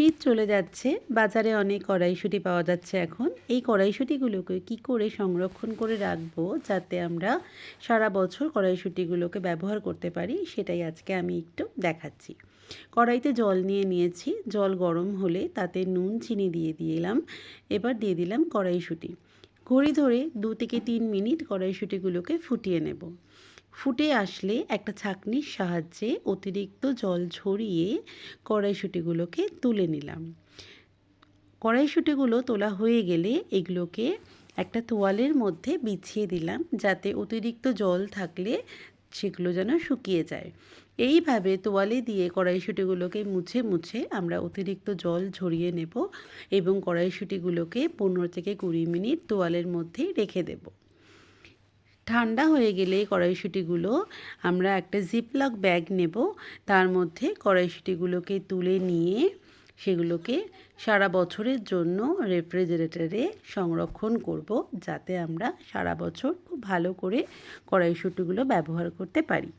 শীত চলে যাচ্ছে, বাজারে অনেক কড়াইশুঁটি পাওয়া যাচ্ছে এখন। এই কড়াইশুঁটিগুলোকে কি করে সংরক্ষণ করে রাখব যাতে আমরা সারা বছর কড়াইশুঁটিগুলোকে ব্যবহার করতে পারি, সেটাই আজকে আমি একটু দেখাচ্ছি। কড়াইতে জল নিয়ে নিয়েছি, জল গরম হলে তাতে নুন, চিনি দিয়ে দিলাম, এবার দিয়ে দিলাম কড়াইশুঁটি। ঘড়ি ধরে দু থেকে তিন মিনিট কড়াইশুঁটিগুলোকে ফুটিয়ে নেব। ফুটে আসলে একটা ছাঁকনির সাহায্যে অতিরিক্ত জল ঝরিয়ে কড়াইশুঁটিগুলোকে তুলে নিলাম। কড়াইশুঁটিগুলো তোলা হয়ে গেলে এগুলোকে একটা তোয়ালের মধ্যে বিছিয়ে দিলাম যাতে অতিরিক্ত জল থাকলে সেগুলো যেন শুকিয়ে যায়। এইভাবে তোয়ালে দিয়ে কড়াইশুঁটিগুলোকে মুছে মুছে আমরা অতিরিক্ত জল ঝরিয়ে নেব এবং কড়াইশুঁটিগুলোকে পনেরো থেকে কুড়ি মিনিট তোয়ালের মধ্যে রেখে দেবো। ঠান্ডা হয়ে গেলে কড়াইশুঁটিগুলো আমরা একটা জিপলক ব্যাগ নেব। তার মধ্যে কড়াইশুঁটিগুলোকে তুলে নিয়ে সেগুলোকে সারা বছরের জন্য রেফ্রিজারেটরে সংরক্ষণ করব যাতে আমরা সারা বছর খুব ভালো করে কড়াইশুঁটিগুলো ব্যবহার করতে পারি।